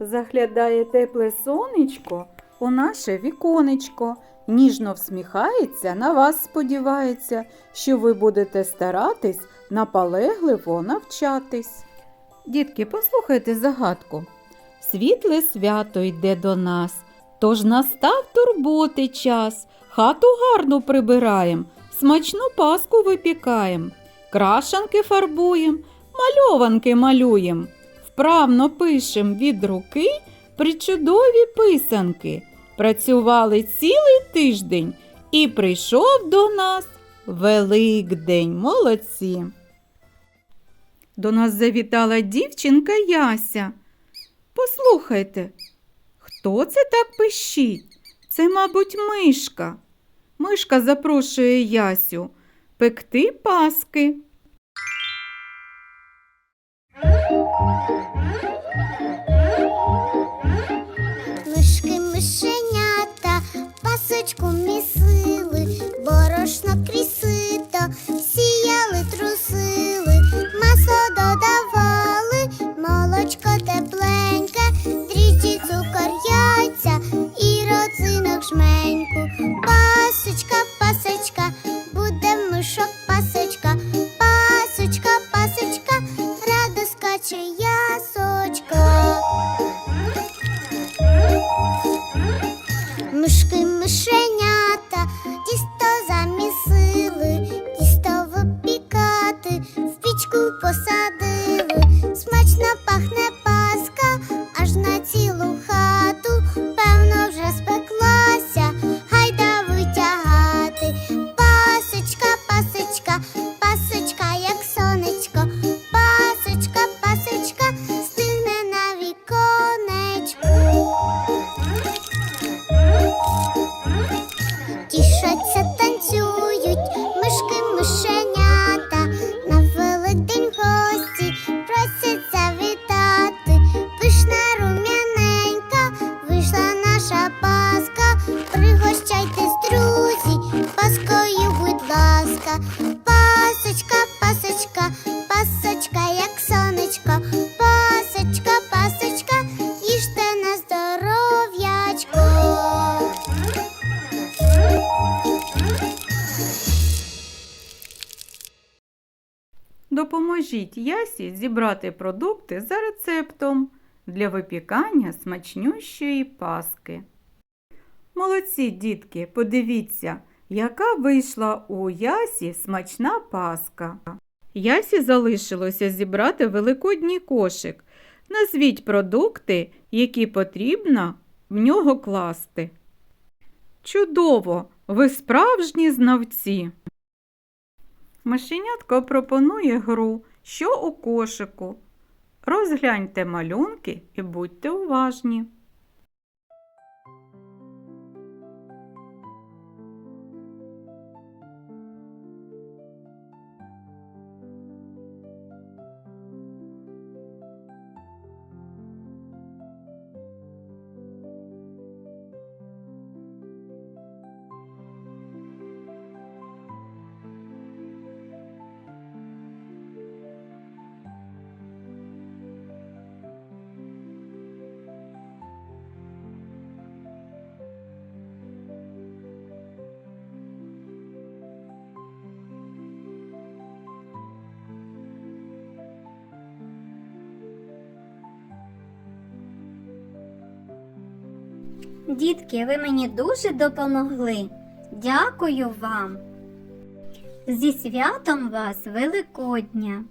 Заглядає тепле сонечко у наше віконечко, ніжно всміхається, на вас сподівається, що ви будете старатись наполегливо навчатись. Дітки, послухайте загадку. Світле свято йде до нас, тож настав турботи час. Хату гарну прибираєм, смачну паску випікаєм, крашанки фарбуєм, мальованки малюєм, вправно пишем від руки причудові писанки. Працювали цілий тиждень і прийшов до нас Великдень. Молодці. До нас завітала дівчинка Яся. Послухайте, хто це так пищить? Це, мабуть, мишка. Мишка запрошує Ясю пекти паски. Мишки мишенята, пасочку Мишки наша паска. Пригощайтесь, друзі, паскою, будь ласка. Пасочка, пасочка, пасочка, як сонечко. Пасочка, пасочка, їжте на здоров'ячко. Допоможіть Ясі зібрати продукти за рецептом для випікання смачнющої паски. Молодці, дітки, подивіться, яка вийшла у Ясі смачна паска. Ясі залишилося зібрати великодній кошик. Назвіть продукти, які потрібно в нього класти. Чудово! Ви справжні знавці! Мишенятко пропонує гру, що у кошику. Розгляньте малюнки і будьте уважні. Дітки, ви мені дуже допомогли. Дякую вам. Зі святом вас Великодня!